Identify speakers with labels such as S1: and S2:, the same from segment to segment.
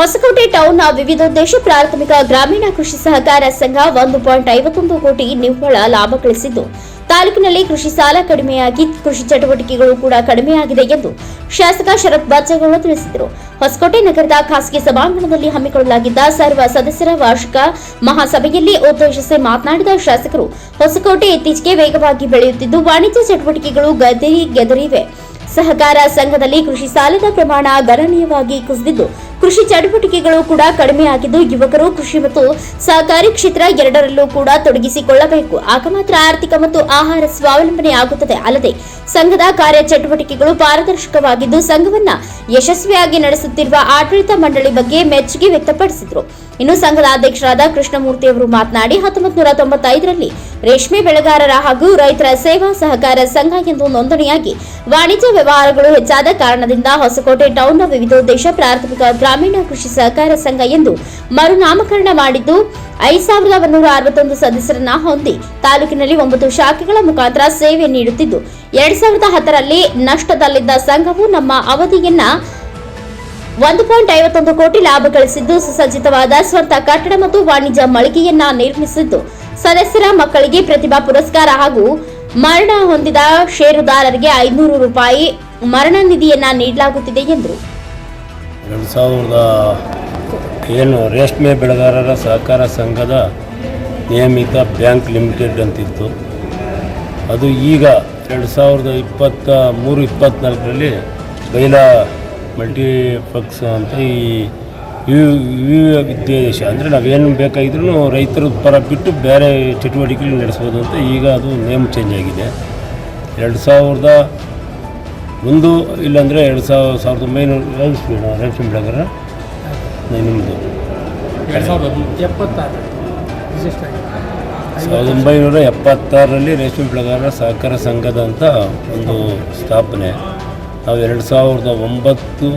S1: ಹೊಸಕೋಟೆ ಟೌನ್ನ ವಿವಿಧೋದ್ದೇಶ ಪ್ರಾಥಮಿಕ ಗ್ರಾಮೀಣ ಕೃಷಿ ಸಹಕಾರ ಸಂಘ ಒಂದು ಪಾಯಿಂಟ್ ಐವತ್ತೊಂದು ಕೋಟಿ ನಿವ್ವಳ ಲಾಭ ಗಳಿಸಿದ್ದು. ತಾಲೂಕಿನಲ್ಲಿ ಕೃಷಿ ಸಾಲ ಕಡಿಮೆಯಾಗಿ ಕೃಷಿ ಚಟುವಟಿಕೆಗಳು ಕೂಡ ಕಡಿಮೆಯಾಗಿದೆ ಎಂದು ಶಾಸಕ ಶರತ್ ಬಚ್ಚೇಗೌಡ ತಿಳಿಸಿದರು. ಹೊಸಕೋಟೆ ನಗರದ ಖಾಸಗಿ ಸಭಾಂಗಣದಲ್ಲಿ ಹಮ್ಮಿಕೊಳ್ಳಲಾಗಿದ್ದ ಸರ್ವ ಸದಸ್ಯರ ವಾರ್ಷಿಕ ಮಹಾಸಭೆಯಲ್ಲಿ ಉದ್ದೇಶಿಸಿ ಮಾತನಾಡಿದ ಶಾಸಕರು, ಹೊಸಕೋಟೆ ಇತ್ತೀಚೆಗೆ ವೇಗವಾಗಿ ಬೆಳೆಯುತ್ತಿದ್ದು ವಾಣಿಜ್ಯ ಚಟುವಟಿಕೆಗಳು ಗದರಿ, ಗೆದರಿವೆ. ಸಹಕಾರ ಸಂಘದಲ್ಲಿ ಕೃಷಿ ಸಾಲದ ಪ್ರಮಾಣ ಗಣನೀಯವಾಗಿ ಕುಸಿದಿದ್ದು ಕೃಷಿ ಚಟುವಟಿಕೆಗಳು ಕೂಡ ಕಡಿಮೆಯಾಗಿದ್ದು ಯುವಕರು ಕೃಷಿ ಮತ್ತು ಸಹಕಾರಿ ಕ್ಷೇತ್ರ ಎರಡರಲ್ಲೂ ಕೂಡ ತೊಡಗಿಸಿಕೊಳ್ಳಬೇಕು. ಆಗ ಮಾತ್ರ ಆರ್ಥಿಕ ಮತ್ತು ಆಹಾರ ಸ್ವಾವಲಂಬನೆ ಆಗುತ್ತದೆ. ಅಲ್ಲದೆ ಸಂಘದ ಕಾರ್ಯ ಚಟುವಟಿಕೆಗಳು ಪಾರದರ್ಶಕವಾಗಿದ್ದು ಸಂಘವನ್ನ ಯಶಸ್ವಿಯಾಗಿ ನಡೆಸುತ್ತಿರುವ ಆಡಳಿತ ಮಂಡಳಿ ಬಗ್ಗೆ ಮೆಚ್ಚುಗೆ ವ್ಯಕ್ತಪಡಿಸಿದರು. ಇನ್ನು ಸಂಘದ ಅಧ್ಯಕ್ಷರಾದ ಕೃಷ್ಣಮೂರ್ತಿ ಅವರು ಮಾತನಾಡಿ, ಹತ್ತೊಂಬತ್ತು ನೂರ ತೊಂಬತ್ತೈದರಲ್ಲಿ ರೇಷ್ಮೆ ಬೆಳೆಗಾರರ ಹಾಗೂ ರೈತರ ಸೇವಾ ಸಹಕಾರ ಸಂಘ ಎಂದು ನೋಂದಣಿಯಾಗಿ ವಾಣಿಜ್ಯ ವ್ಯವಹಾರಗಳು ಹೆಚ್ಚಾದ ಕಾರಣದಿಂದ ಹೊಸಕೋಟೆ ಟೌನ್ನ ವಿವಿಧೋದ್ದೇಶ ಪ್ರಾಥಮಿಕ ಗ್ರಾಮೀಣ ಕೃಷಿ ಸಹಕಾರ ಸಂಘ ಎಂದು ಮರುನಾಮಕರಣ ಮಾಡಿದ್ದು, ಐದು ಸಾವಿರದ ಒಂದೂರ ಅರವತ್ತೊಂದು ಸದಸ್ಯರನ್ನ ಹೊಂದಿ ತಾಲೂಕಿನಲ್ಲಿ ಒಂಬತ್ತು ಶಾಖೆಗಳ ಮುಖಾಂತರ ಸೇವೆ ನೀಡುತ್ತಿದ್ದು, ಎರಡ್ ಸಾವಿರದ ಹತ್ತರಲ್ಲಿ ನಷ್ಟದಲ್ಲಿದ್ದ ಸಂಘವು ನಮ್ಮ ಅವಧಿಯನ್ನ ಒಂದು ಪಾಯಿಂಟ್ ಐವತ್ತೊಂದು ಕೋಟಿ ಲಾಭ ಗಳಿಸಿದ್ದು, ಸುಸಜ್ಜಿತವಾದ ಸ್ವಂತ ಕಟ್ಟಡ ಮತ್ತು ವಾಣಿಜ್ಯ ಮಳಿಗೆಯನ್ನ ನಿರ್ಮಿಸಿದ್ದು. ಸದಸ್ಯರ ಮಕ್ಕಳಿಗೆ ಪ್ರತಿಭಾ ಪುರಸ್ಕಾರ ಹಾಗೂ ಮರಣ ಹೊಂದಿದ ಷೇರುದಾರರಿಗೆ ಐನೂರು ರೂಪಾಯಿ ಮರಣ ನಿಧಿಯನ್ನ ನೀಡಲಾಗುತ್ತಿದೆ ಎಂದರು.
S2: ಎರಡು ಸಾವಿರದ ಏನು, ರೇಷ್ಮೆ ಬೆಳೆಗಾರರ ಸಹಕಾರ ಸಂಘದ ನಿಯಮಿತ ಬ್ಯಾಂಕ್ ಲಿಮಿಟೆಡ್ ಅಂತಿತ್ತು. ಅದು ಈಗ ಎರಡು ಸಾವಿರದ ಇಪ್ಪತ್ತ ಮೂರು ಇಪ್ಪತ್ತ್ನಾಲ್ಕರಲ್ಲಿ ಬೈಲಾ ಮಲ್ಟಿಪ್ಲೆಕ್ಸ್ ಅಂತ ಈ ವಿದ್ಯಾದೇಶ ಅಂದರೆ ನಾವೇನು ಬೇಕಾಗಿದ್ರೂ ರೈತರ ಪರ ಬಿಟ್ಟು ಬೇರೆ ಚಟುವಟಿಕೆಗಳು ನಡೆಸ್ಬೋದು ಅಂತ ಈಗ ಅದು ನೇಮ್ ಚೇಂಜ್ ಆಗಿದೆ. ಎರಡು ಸಾವಿರದ ಒಂದು ಇಲ್ಲಾಂದರೆ ಎರಡು ಸಾವಿರ ಸಾವಿರದ ಒಂಬೈನೂರ ರೇಷ್ಮೆ ರೇಷ್ಮೆ ಬೆಳೆಗಾರ? ನಿಮ್ಮದು ಸಾವಿರದ ಒಂಬೈನೂರ ಎಪ್ಪತ್ತಾರರಲ್ಲಿ ರೇಷ್ಮೆ ಬೆಳೆಗಾರರ ಸಹಕಾರ ಸಂಘದ ಅಂತ ಒಂದು ಸ್ಥಾಪನೆ. ನಾವು ಎರಡು ಸಾವಿರದ ಒಂಬತ್ತು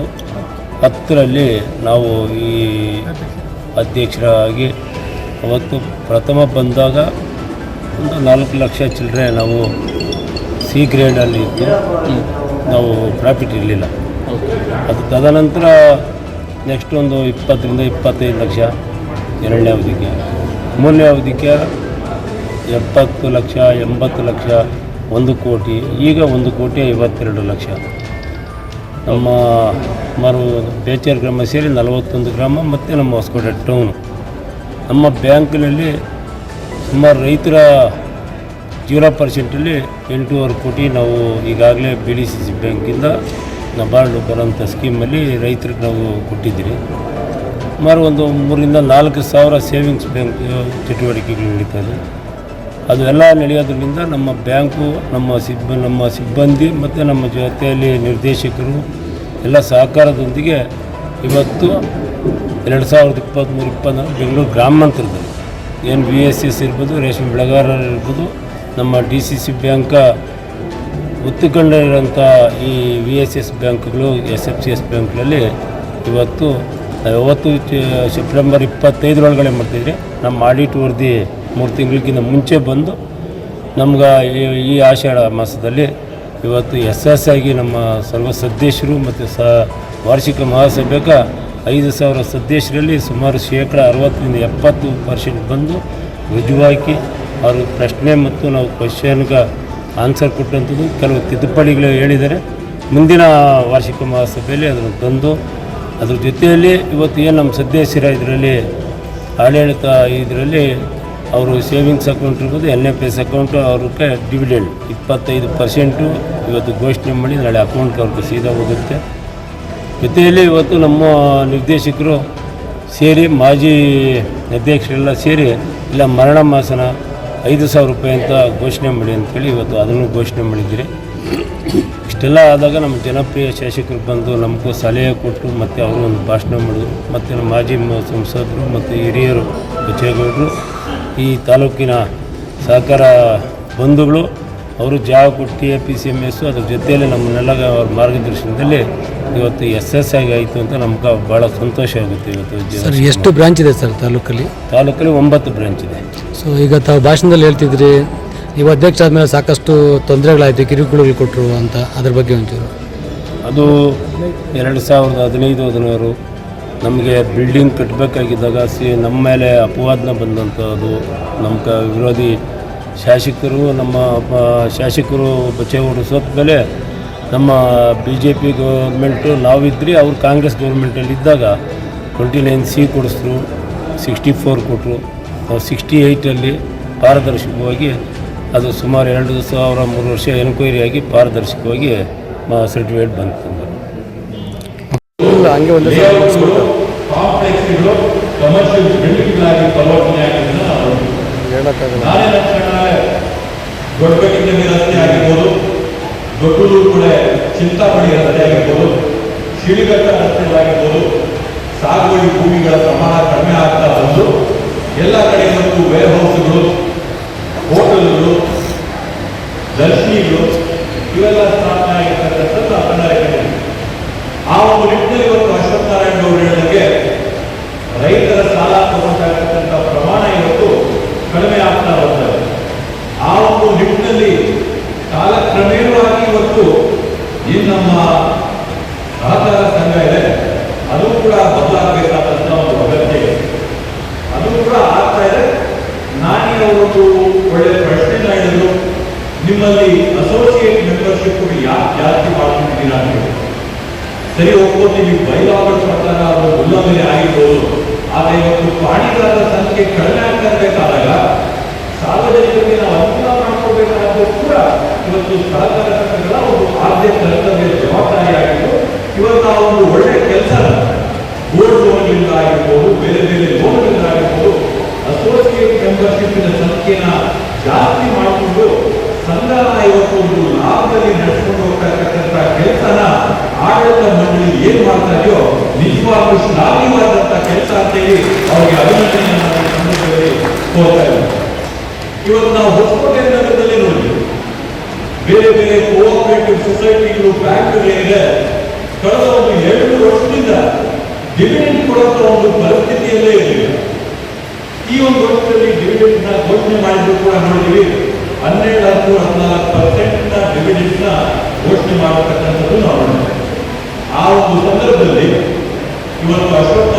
S2: ಹತ್ತರಲ್ಲಿ ನಾವು ಈ ಅಧ್ಯಕ್ಷರಾಗಿ ಅವತ್ತು ಪ್ರಥಮ ಬಂದಾಗ ಒಂದು ನಾಲ್ಕು ಲಕ್ಷ ಚಿಲ್ಲರೆ ನಾವು ಸಿ ಗ್ರೇಡಲ್ಲಿ ಇದ್ದು ನಾವು ಪ್ರಾಫಿಟ್ ಇರಲಿಲ್ಲ. ಅದು ತದನಂತರ ನೆಕ್ಸ್ಟ್ ಒಂದು ಇಪ್ಪತ್ತರಿಂದ ಇಪ್ಪತ್ತೈದು ಲಕ್ಷ ಎರಡನೇ ಅವಧಿಗೆ. ಮೂರನೇ ಅವಧಿಗೆ ಎಪ್ಪತ್ತು ಲಕ್ಷ ಎಂಬತ್ತು ಲಕ್ಷ ಒಂದು ಕೋಟಿ, ಈಗ ಒಂದು ಕೋಟಿ ಐವತ್ತೆರಡು ಲಕ್ಷ. ನಮ್ಮ ಮರು ಬೇಚೇರ್ ಗ್ರಾಮ ಸೇರಿ ನಲವತ್ತೊಂದು ಗ್ರಾಮ ಮತ್ತು ನಮ್ಮ ಹೊಸಕೋಟೆ ಟೌನ್. ನಮ್ಮ ಬ್ಯಾಂಕಿನಲ್ಲಿ ಸುಮಾರು ರೈತರ ಜೀರೋ ಪರ್ಸೆಂಟಲ್ಲಿ ಎಂಟೂವರೆ ಕೋಟಿ ನಾವು ಈಗಾಗಲೇ ಬಿ ಡಿ ಸಿ ಸಿ ಬ್ಯಾಂಕಿಂದ ನಬಾರ್ಡು ಬರೋಂಥ ಸ್ಕೀಮಲ್ಲಿ ರೈತರಿಗೆ ನಾವು ಕೊಟ್ಟಿದ್ದೀರಿ. ಸುಮಾರು ಒಂದು ಮೂರರಿಂದ ನಾಲ್ಕು ಸಾವಿರ ಸೇವಿಂಗ್ಸ್ ಬ್ಯಾಂಕ್ ಚಟುವಟಿಕೆಗಳು ನಡೀತಾ ಅದು ಎಲ್ಲ ನಡೆಯೋದ್ರಿಂದ ನಮ್ಮ ಬ್ಯಾಂಕು, ನಮ್ಮ ಸಿಬ್ಬ, ನಮ್ಮ ಸಿಬ್ಬಂದಿ ಮತ್ತು ನಮ್ಮ ಜೊತೆಯಲ್ಲಿ ನಿರ್ದೇಶಕರು ಎಲ್ಲ ಸಹಕಾರದೊಂದಿಗೆ ಇವತ್ತು ಎರಡು ಸಾವಿರದ ಇಪ್ಪತ್ತ್ಮೂರು ಇಪ್ಪತ್ತ್ನಾಲ್ಕು ಬೆಂಗಳೂರು ಗ್ರಾಮಾಂತರದಲ್ಲಿ, ಏನು ಬಿ ಎಸ್ ಎಸ್ ಇರ್ಬೋದು, ರೇಷ್ಮೆ ಬೆಳೆಗಾರರಿರ್ಬೋದು ನಮ್ಮ ಡಿ ಸಿ ಸಿ ಬ್ಯಾಂಕ ಒತ್ತುಕೊಂಡಿರೋಂಥ ಈ ವಿ ಎಸ್ ಎಸ್ ಬ್ಯಾಂಕ್ಗಳು ಎಸ್ ಎಫ್ ಸಿ ಎಸ್ ಬ್ಯಾಂಕ್ಗಳಲ್ಲಿ ಇವತ್ತು, ನಾವು ಸೆಪ್ಟೆಂಬರ್ ಇಪ್ಪತ್ತೈದರೊಳಗಡೆ ಮಾಡ್ತಿದ್ರಿ ನಮ್ಮ ಆಡಿಟ್ ವರದಿ ಮೂರು ತಿಂಗಳಿಗಿಂತ ಮುಂಚೆ ಬಂದು ನಮ್ಗೆ ಈ- ಆಷಾಢ ಮಾಸದಲ್ಲಿ ಇವತ್ತು ಎಸ್ ಎಸ್ ಆಗಿ ನಮ್ಮ ಸರ್ವ ಸದಸ್ಯರು ಮತ್ತು ಸ ವಾರ್ಷಿಕ ಮಹಾಸಭೆಗ ಐದು ಸಾವಿರ ಸದಸ್ಯರಲ್ಲಿ ಸುಮಾರು ಶೇಕಡ ಅರವತ್ತರಿಂದ ಎಪ್ಪತ್ತು ಪರ್ಸೆಂಟ್ ಬಂದು ರುಜುವಾಕಿ ಅವರು ಪ್ರಶ್ನೆ ಮತ್ತು ನಾವು ಕ್ವಶನ್ಗೆ ಆನ್ಸರ್ ಕೊಟ್ಟಂಥದ್ದು ಕೆಲವು ತಿದ್ದುಪಡಿಗಳು ಹೇಳಿದ್ದಾರೆ. ಮುಂದಿನ ವಾರ್ಷಿಕ ಮಹಾಸಭೆಯಲ್ಲಿ ಅದನ್ನು ತಂದು ಅದ್ರ ಜೊತೆಯಲ್ಲಿ ಇವತ್ತು ಏನು ನಮ್ಮ ಸದಸ್ಯರ ಇದರಲ್ಲಿ ಆಡಳಿತ ಇದರಲ್ಲಿ ಅವರು ಸೇವಿಂಗ್ಸ್ ಅಕೌಂಟ್ ಇರ್ಬೋದು ಎನ್ ಎಫ್ ಎಸ್ ಅಕೌಂಟು ಅವ್ರಿಗೆ ಡಿವಿಡೆಂಡ್ ಇಪ್ಪತ್ತೈದು ಪರ್ಸೆಂಟು ಇವತ್ತು ಘೋಷಣೆ ಮಾಡಿ ನಾಳೆ ಅಕೌಂಟ್ಗೆ ಅವ್ರಿಗೆ ಸೀದಾ ಹೋಗುತ್ತೆ. ಜೊತೆಯಲ್ಲಿ ಇವತ್ತು ನಮ್ಮ ನಿರ್ದೇಶಕರು ಸೇರಿ, ಮಾಜಿ ಅಧ್ಯಕ್ಷರೆಲ್ಲ ಸೇರಿ ಇಲ್ಲ, ಮರಣ ಮಾಸನ ಐದು ಸಾವಿರ ರೂಪಾಯಿ ಅಂತ ಘೋಷಣೆ ಮಾಡಿ ಅಂತೇಳಿ ಇವತ್ತು ಅದನ್ನು ಘೋಷಣೆ ಮಾಡಿದ್ದೀರಿ. ಇಷ್ಟೆಲ್ಲ ಆದಾಗ ನಮ್ಮ ಜನಪ್ರಿಯ ಶಾಸಕರು ಬಂದು ನಮಗೂ ಸಲಹೆ ಕೊಟ್ಟು ಮತ್ತು ಅವರು ಒಂದು ಭಾಷಣ ಮಾಡಿದ್ರು. ಮತ್ತು ನಮ್ಮ ಮಾಜಿ ಸಂಸದರು ಮತ್ತು ಹಿರಿಯರು ಬಚ್ಚೇಗೌಡರು ಈ ತಾಲೂಕಿನ ಸಹಕಾರ ಬಂಧುಗಳು ಅವರು ಜಾಗ ಕೊಟ್ಟು T A P C M S ಅದ್ರ ಜೊತೆಯಲ್ಲಿ ನಮ್ಮನ್ನೆಲ್ಲ ಅವ್ರ ಮಾರ್ಗದರ್ಶನದಲ್ಲಿ ಇವತ್ತು ಎಸ್ ಎಸ್ ಆಗಿ ಆಯಿತು ಅಂತ ನಮ್ಗೆ ಭಾಳ ಸಂತೋಷ ಆಗುತ್ತೆ ಇವತ್ತು
S3: ಸರ್ ಎಷ್ಟು ಬ್ರಾಂಚ್ ಇದೆ ಸರ್ ತಾಲೂಕಲ್ಲಿ?
S2: ತಾಲೂಕಲ್ಲಿ ಒಂಬತ್ತು ಬ್ರಾಂಚ್ ಇದೆ.
S3: ಸೊ ಈಗ ತಾವು ಭಾಷಣದಲ್ಲಿ ಹೇಳ್ತಿದ್ರಿ ನೀವು ಅಧ್ಯಕ್ಷ ಆದಮೇಲೆ ಸಾಕಷ್ಟು ತೊಂದರೆಗಳಾಯಿತು ಕಿರುಕುಳಗಳು ಕೊಟ್ಟರು ಅಂತ ಅದ್ರ ಬಗ್ಗೆ ಒಂಚೂರು.
S2: ಅದು ಎರಡು ಸಾವಿರದ ಹದಿನೈದು ಹದಿನಾರು ನಮಗೆ ಬಿಲ್ಡಿಂಗ್ ಕಟ್ಟಬೇಕಾಗಿದ್ದಾಗ ಸಿ, ನಮ್ಮ ಮೇಲೆ ಅಪವಾದನ ಬಂದಂಥದ್ದು ನಮ್ಮ ಕ, ವಿರೋಧಿ ಶಾಸಕರು, ನಮ್ಮ ಶಾಸಕರು ಬಚ್ಚೇಗೌಡರು ಓಡಿಸೋದ ಮೇಲೆ ನಮ್ಮ ಬಿ ಜೆ ಪಿ ಗೌರ್ಮೆಂಟು ನಾವಿದ್ರಿ, ಅವ್ರು ಕಾಂಗ್ರೆಸ್ ಗೌರ್ಮೆಂಟಲ್ಲಿ ಇದ್ದಾಗ ಟ್ವೆಂಟಿ ನೈನ್ ಸಿ ಕೊಡಿಸಿದ್ರು ಸಿಕ್ಸ್ಟಿ ಫೋರ್ ಕೊಟ್ಟರು ನಾವು ಸಿಕ್ಸ್ಟಿ ಏಯ್ಟಲ್ಲಿ ಪಾರದರ್ಶಕವಾಗಿ, ಅದು ಸುಮಾರು ಎರಡು ಸಾವಿರ ಮೂರು ವರ್ಷ ಎನ್ಕ್ವೈರಿಯಾಗಿ ಪಾರದರ್ಶಕವಾಗಿ ಸರ್ಟಿಫಿಕೇಟ್ ಬಂತು ನಮ್ಗೆ.
S3: ಇಲ್ಲ ಹಂಗೆ ಒಂದೇ ಸಲ ಮುಗಿಸ್ಬಿಡ್ತಾರೆ
S4: ಕಾಂಪ್ಲೆಕ್ಸ್ಗಳು ಕಮರ್ಷಿಯಲ್ ಬಿಲ್ಡಿಂಗ್ಗಳಾಗಿ ಪರಿವರ್ತನೆ ಆಗಿದ್ದನ್ನ ನಾವು ಒಂದು
S3: ಹೇಳೋಕ್ಕಾಗಲ್ಲ.
S4: ದೊಡ್ಡಬೆಟ್ಟಿನ ರಸ್ತೆ ಆಗಿರ್ಬೋದು ದೊಡ್ಡೂರು ಕೂಡ ಚಿಂತಾಮಣಿ ರಸ್ತೆ ಆಗಿರ್ಬೋದು ಶಿಳಿಘಟ್ಟ ರಸ್ತೆಗಳಾಗಿರ್ಬೋದು ಸಾಗುವಳಿ ಭೂಮಿಗಳ ಪ್ರಮಾಣ ಕಡಿಮೆ ಆಗ್ತಾ ಬಂದು ಎಲ್ಲ ಕಡೆ ಮತ್ತು ವೇರ್ ಹೌಸ್ಗಳು ಹೋಟೆಲ್ಗಳು ದರ್ಶಿಗಳು ಇವೆಲ್ಲ ಸ್ಥಾಪನೆ ಆಗಿರ್ತಕ್ಕಂಥದ್ದು ನಾವು ಕನ್ನಡ ಕಡೆ ಆ ಒಂದು ನಿಟ್ಟಿನಲ್ಲಿ ಇವತ್ತು ಅಶ್ವತ್ಥ ನಾರಾಯಣ ಅವರು ಹೇಳಿದಂಗೆ ರೈತರ ಸಾಲ ತಗೊಳ್ತಾ ಪ್ರಮಾಣ ಇವತ್ತು ಕಡಿಮೆ ಆಗ್ತಾ ಬರ್ತದೆ ಆ ಒಂದು ನಿಟ್ಟಿನಲ್ಲಿ ಕಾಲಕ್ರಮೇಣವಾಗಿ ಇವತ್ತು ಈ ನಮ್ಮ ಸಹಕಾರ ಸಂಘ ಇದೆ. ಅದು ಕೂಡ ಬದಲಾಗಬೇಕಾದಂತ ಒಂದು ಅಗತ್ಯ ಇದೆ. ಅದು ಕೂಡ ಆಗ್ತಾ ಇದೆ. ನಾನೀಗ ಒಂದು ಒಳ್ಳೆ ಪ್ರಶ್ನೆ ಹೇಳಿದ್ರು. ನಿಮ್ಮಲ್ಲಿ ಅಸೋಸಿಯೇಟ್ ಮೆಂಬರ್ಶಿಪ್ ಯಾಕೆ ಜಾಸ್ತಿ ಮಾಡ್ಕೊಂಡಿದ್ದೀರಾ ಅಂತ ಹೇಳಿ. ಸರಿ ಒಪ್ಕೋತೀವಿ ಬೈಲಾಗಳ ಪ್ರಕಾರ ಅದು ಉಲ್ಲಂಘನೆ ಆಗಿರ್ಬೋದು. ಆದರೆ ಇವತ್ತು ಪ್ರಾಣಿಗಳ ಸಂಖ್ಯೆ ಕಡಿಮೆ ಆಗ್ತಾ ಇರಬೇಕಾದಾಗ ಸಾರ್ವಜನಿಕರಿಗೆ ನಾವು ಅನುಕೂಲ ಮಾಡ್ಕೊಳ್ಬೇಕಾದ್ರೂ ಕೂಡ ಇವತ್ತು ಸಹಕಾರ ಸಂಘಗಳ ಒಂದು ಆದ್ಯತೆ ಕರ್ತವ್ಯ ಜವಾಬ್ದಾರಿಯಾಗಿದ್ದು, ಇವತ್ತು ಒಂದು ಒಳ್ಳೆ ಕೆಲಸ ಗೋಲ್ಡ್ ಲೋನ್ಗಳಿಂದ ಆಗಿರ್ಬೋದು, ಬೇರೆ ಬೇರೆ ಲೋನ್ಗಳಿಂದ ಆಗಿರ್ಬೋದು ಅಸೋಸಿಯೇಟ್ ಮೆಂಬರ್ಶಿಪ್ನ ಸಂಖ್ಯೆನ ಜಾಸ್ತಿ ಮಾಡಿಕೊಂಡು ಸಂಘನ ಇವತ್ತು ಒಂದು ಲಾಭದಲ್ಲಿ ನಡೆಸ್ಕೊಂಡು ಹೋಗ್ತಾ ಇರ್ತಕ್ಕಂಥ ಕೆಲಸನ ಆಡಳಿತ ಮಂಡಳಿ ಏನ್ ಮಾಡ್ತಾ ಇದೆಯೋ ನಿಜವಾಗ್ಲೂ ಶ್ಲಾಘ್ಯವಾದಂತ ಕೆಲಸ ಅವರಿಗೆ ಅಭಿನಂದನೆಯನ್ನು ಕೋರ್ತಾ ಇದ್ದಾರೆ ಇವತ್ತು ನಾವು ಹೊಸಕೋಟೆ ನಗರದಲ್ಲಿ ನೋಡಿದ್ವಿ ಬೇರೆ ಬೇರೆ ಕೋಆಪರೇಟಿವ್ ಸೊಸೈಟಿಗಳು ಬ್ಯಾಂಕ್ಗಳಿದೆ. ಕಳೆದ ಒಂದು ಎರಡು ವರ್ಷದಿಂದ ಡಿವಿಡೆಂಡ್ ಕೊಡುವಂತ ಒಂದು ಪರಿಸ್ಥಿತಿಯಲ್ಲೇ ಇರಲಿಲ್ಲ ಈ ಒಂದು ವರ್ಷದಲ್ಲಿ ಡಿವಿಡೆಂಡ್ನ ಘೋಷಣೆ ಮಾಡಿದ್ರು ಕೂಡ ನೋಡಿದ್ವಿ ಹನ್ನೆರಡು ಹತ್ತು ಹದಿನಾಲ್ಕು ಪರ್ಸೆಂಟ್ನ ಡಿವಿಡೆಂಡ್ನ ಘೋಷಣೆ ಮಾಡತಕ್ಕಂಥದ್ದು ನಾವು ನೋಡಿದ್ವಿ ಆ ಒಂದು ಸಂದರ್ಭದಲ್ಲಿ ಇವತ್ತು ಹೇಳಿದಂಗೆ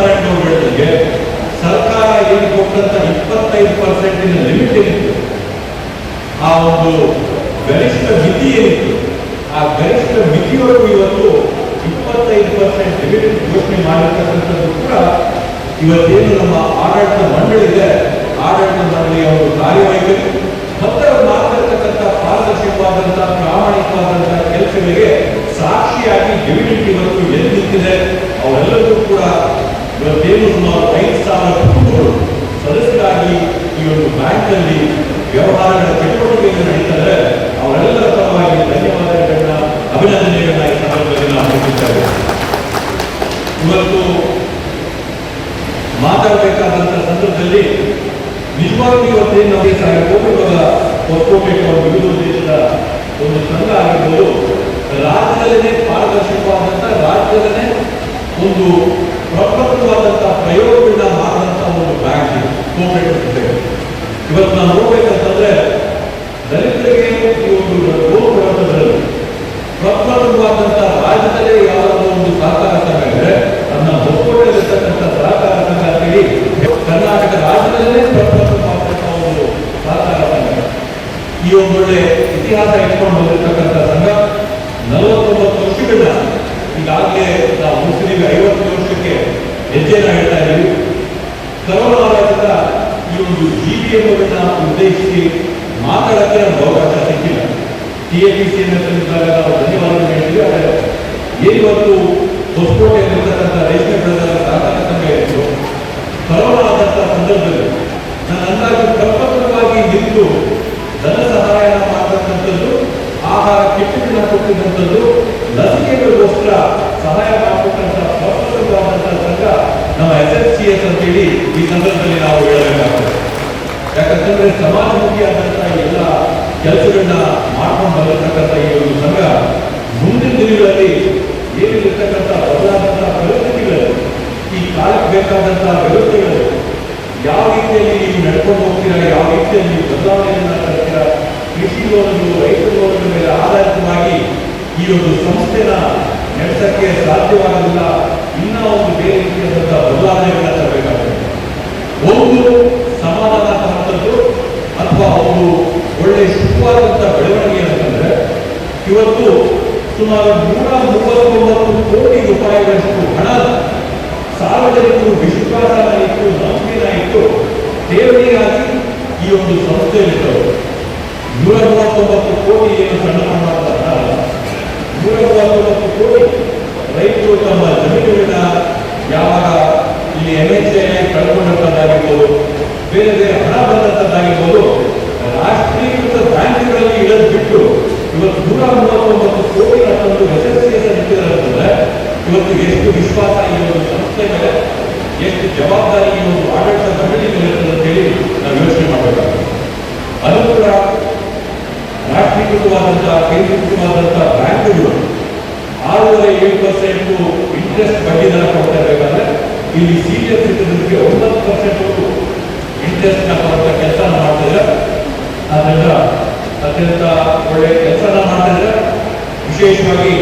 S4: ಏನು ಕೊಟ್ಟಂತ ಇಪ್ಪತ್ತೈದು ಪರ್ಸೆಂಟಿನ ಲಿಮಿಟ್ ಏನಿತ್ತು? ಆ ಒಂದು ಗರಿಷ್ಠ ಮಿತಿ ಏನಿತ್ತು? ಆ ಗರಿಷ್ಠ ಮಿತಿಯೊಳಗೂ ಇವತ್ತು ಇಪ್ಪತ್ತೈದು ಪರ್ಸೆಂಟ್ ಲಿಮಿಟ್ ಘೋಷಣೆ ಮಾಡಿರ್ತಕ್ಕಂಥದ್ದು ಕೂಡ ಇವತ್ತೇನು ನಮ್ಮ ಆಡಳಿತ ಮಂಡಳಿ ಇದೆ ಆಡಳಿತ ಮಂಡಳಿಯ ಒಂದು ಕಾರ್ಯವೈಖರಿ ಮತ್ತೆ ಅವ್ರು ಮಾಡ್ತಿರ್ತಕ್ಕಂಥ ಪ್ರಾಮಾಣಿಕವಾದಂತಹ ಪ್ರಾಮಾಣಿಕವಾದಂಥ ಕೆಲಸಗಳಿಗೆ ಸಾಕ್ಷಿಯಾಗಿ ಡಿವಿಡೆಂಟ್ ಇವತ್ತು ಎಲ್ಲಿ ನಿಂತಿದೆ ಅವರೆಲ್ಲರೂ ಕೂಡ ಇವತ್ತೇನು ಸುಮಾರು ಐದು ಸಾವಿರ ಕುಟುಂಬಗಳು ಸದಸ್ಯರಾಗಿ ಈ ಬ್ಯಾಂಕಲ್ಲಿ ವ್ಯವಹಾರಗಳ ಚಟುವಟಿಕೆಗಳು ನಡೀತಾರೆ ಅವರೆಲ್ಲರ ಪರವಾಗಿ ಧನ್ಯವಾದಗಳನ್ನ, ಅಭಿನಂದನೆಗಳನ್ನ ಈ ಸಂದರ್ಭದಲ್ಲಿ ನಾವು ಮುಗಿಸ್ತೇವೆ ಇವತ್ತು ಮಾತಾಡಬೇಕಾದಂತ ಸಂದರ್ಭದಲ್ಲಿ ನಿಜವಾಗಿ ಇವತ್ತೇನು ನಮಗೆ ಸಾವಿರ ಕೋಟಿ ಹೊಸಕೋಟೆ ಒಂದು ವಿವಿಧ ದೇಶದ ಒಂದು ಸಂಘ ಆಗಿರ್ಬೋದು. ರಾಜ್ಯದಲ್ಲೇ ಪಾರದರ್ಶಕವಾದಂತಹ ರಾಜ್ಯದಲ್ಲೇ ಒಂದು ಪ್ರಬಲವಾದಂತಹ ಪ್ರಯೋಗಗಳನ್ನ ಮಾಡಿದಂತಹ ಒಂದು ಬ್ಯಾಂಕ್ ಕೋಪರೇಟಿವ್ ಸೊಸೈಟಿ ಇವತ್ತು ನಾವು ನೋಡ್ಬೇಕಂತಂದ್ರೆ ದಲಿತರಿಗೆ ಈ ಒಂದು ಕೊಡುವಂಥದ್ರಲ್ಲಿ ಪ್ರಪ್ರಥಮವಾದಂತ ರಾಜ್ಯದಲ್ಲೇ ಯಾವುದೋ ಒಂದು ಸಹಕಾರ ಸಂಘ ಅದನ್ನ ಹೊಸಕೋಟೆಯಲ್ಲಿರ್ತಕ್ಕಂಥ ಸಹಕಾರ ಸಂಘ ಅಂತೇಳಿ ಕರ್ನಾಟಕ ರಾಜ್ಯದಲ್ಲೇ ಪ್ರಪ್ರಥಮವಾದಂತಹ ಒಂದು ಸಹಕಾರ ಸಂಘ. ಈ ಒಂದು ಒಳ್ಳೆ ಇತಿಹಾಸ ಇಟ್ಕೊಂಡು ಹೋಗಿರ್ತಕ್ಕಂಥ ಸಂಘ ನಲವತ್ತೊಂಬತ್ತು ವರ್ಷಗಳನ್ನ ಈಗಾಗಲೇ ನಾವು ಮುಸ್ಲಿಮ್ಗೆ ಐವತ್ತು ವರ್ಷಕ್ಕೆ ಹೆಜ್ಜೆನ ಹೇಳ್ತಾ ಇದ್ದೀವಿ. ಕರೋನಾ ಜಿಬಿಎಂಗಳನ್ನ ಉದ್ದೇಶಿಸಿ ಮಾತಾಡೋಕ್ಕೆ ನಮ್ಗೆ ಅವಕಾಶ ಸಿಕ್ಕಿಲ್ಲ. ಟಿ ಎ ಪಿ ಸಿ ಅನ್ನೋದ್ರಿಂದ ನಾವು ಧನ್ಯವಾದಗಳು ಹೇಳ್ತೀವಿ ಆದರೆ ಏನಿವತ್ತು ಹೊಸಕೋಟೆಯಲ್ಲಿರ್ತಕ್ಕಂಥ ರೇಷ್ಮೆ ಬೆಳೆದ ಸಹಕಾರ ಇತ್ತು ಕರೋನಾ ಆದಂಥ ಸಂದರ್ಭದಲ್ಲಿ ನನ್ನ ಅಂದಾಜು ಪ್ರಪ್ರಥಮವಾಗಿ ನಿಂತು ಧನ ಸಹಾಯ ಮಾಡತಕ್ಕಂಥದ್ದು, ಆಹಾರ ಕಿಟ್ಗಳನ್ನ ಕೊಟ್ಟಿದ್ದಂಥದ್ದು ಲಸಿಕೆಗಳಿಗೋಸ್ಕರ ಸಹಾಯ ಪ್ರಪ್ರಥಮವಾದಂಥ ಸಂಘ ನಮ್ಮ ಎಸ್ ಎಸ್ ಸಿ ಎಸ್ ಅಂತೇಳಿ ಈ ಸಂದರ್ಭದಲ್ಲಿ ನಾವು ಹೇಳಬೇಕಾಗ್ತದೆ. ಯಾಕಂತಂದ್ರೆ ಸಮಾಜಮುಖಿಯಾದಂತಹ ಎಲ್ಲ ಕೆಲಸಗಳನ್ನ ಮಾಡ್ಕೊಂಡು ಬಂದಿರತಕ್ಕಂಥ ಈ ಒಂದು ಸಂಘ ಮುಂದಿನ ದಿನಗಳಲ್ಲಿ ಏನಿರ್ತಕ್ಕಂಥ ಬದಲಾದಂತಹ ಪರಿಸ್ಥಿತಿಗಳಲ್ಲಿ ಈ ಕಾಲಕ್ಕೆ ಬೇಕಾದಂತಹ ವ್ಯವಸ್ಥೆಗಳು ಯಾವ ರೀತಿಯಲ್ಲಿ ನೀವು ನಡ್ಕೊಂಡು ಹೋಗ್ತೀರಾ ಯಾವ ರೀತಿಯಲ್ಲಿ ನೀವು ಬದಲಾವಣೆಯನ್ನ ತರ್ತೀರಾ ಕೃಷಿ ಲೋನ್ಗಳು ರೈತ ಲೋನ್ಗಳ ಮೇಲೆ ಆಧಾರಿತವಾಗಿ ಈ ಒಂದು ಸಂಸ್ಥೆನ ನಡೆಸಕ್ಕೆ ಸಾಧ್ಯವಾಗಲಿಲ್ಲ ಇನ್ನ ಒಂದು ಬೇರೆ ರೀತಿಯಾದಂತಹ ಮುಖ್ಯವಾದಂಥ ಬೆಳವಣಿಗೆ ಏನಂತಂದ್ರೆ ಇವತ್ತು ಸುಮಾರು ನೂರ ಮೂವತ್ತೊಂಬತ್ತು ಕೋಟಿ ರೂಪಾಯಿಗಳಷ್ಟು ಹಣ ಸಾರ್ವಜನಿಕರು ವಿಶ್ವಾಸನ ಇಟ್ಟು ನಂಬಿಕೆನ ಇಟ್ಟು ಠೇವಣಿಗಾಗಿ ಈ ಒಂದು ಸಂಸ್ಥೆಯಲ್ಲಿದ್ದವರು ನೂರ ಮೂವತ್ತೊಂಬತ್ತು ಕೋಟಿ ಏನು ಸಣ್ಣ ಪ್ರಮಾಣದ. ನೂರ ಮೂವತ್ತೊಂಬತ್ತು ಕೋಟಿ ರೈತರು ತಮ್ಮ ಜಮೀನುಗಳನ್ನ ಯಾವಾಗ ಇಲ್ಲಿ ಎಂ ಎಚ್ ಎ ಕಳ್ಕೊಂಡಂಥದ್ದಾಗಿರ್ಬೋದು ಬೇರೆ ಬೇರೆ ಹಣ ಬಂದಂಥದ್ದಾಗಿರ್ಬೋದು ರಾಷ್ಟ್ರೀಕೃತ ಬ್ಯಾಂಕ್ಗಳಲ್ಲಿ ಇಳಿದು ಬಿಟ್ಟು ಇವತ್ತು ನೂರ ಮೂವತ್ತೊಂಬತ್ತು ಕೋಟಿ ತಂದು ಹೆಸರಿನ ನಿಂತಿರೋದ್ರಿಂದ ಇವತ್ತು ಎಷ್ಟು ವಿಶ್ವಾಸ ಈ ಒಂದು ಸಂಸ್ಥೆ ಮೇಲೆ, ಎಷ್ಟು ಜವಾಬ್ದಾರಿ ಈ ಒಂದು ಆಡಳಿತ ಮಂಡಳಿ ಮೇಲೆ ಅಂತೇಳಿ ನಾವು ಯೋಚನೆ ಮಾಡಬೇಕಾಗುತ್ತೆ ಅದು ಕೂಡ ರಾಷ್ಟ್ರೀಕೃತವಾದಂತಹ ಕೇಂದ್ರೀಕೃತವಾದಂತಹ ಬ್ಯಾಂಕ್ಗಳು ಆರೂವರೆ ಏಳು ಪರ್ಸೆಂಟ್ ಇಂಟ್ರೆಸ್ಟ್ ಬಡ್ಡಿ ದರ ಕೊಡ್ತಾ ಇರಬೇಕಾದ್ರೆ ಇಲ್ಲಿ ಸೀನಿಯರ್ ಸಿಟಿಸನ್ಗೆ ಒಂಬತ್ತು ಪರ್ಸೆಂಟ್ ಇಂಟ್ರೆಸ್ಟ್ನ ಕೊಡುವಂತ ಕೆಲಸ ಮಾಡ್ತಿದ್ರೆ ಅದರಿಂದ ಅತ್ಯಂತ Beijo, amigo.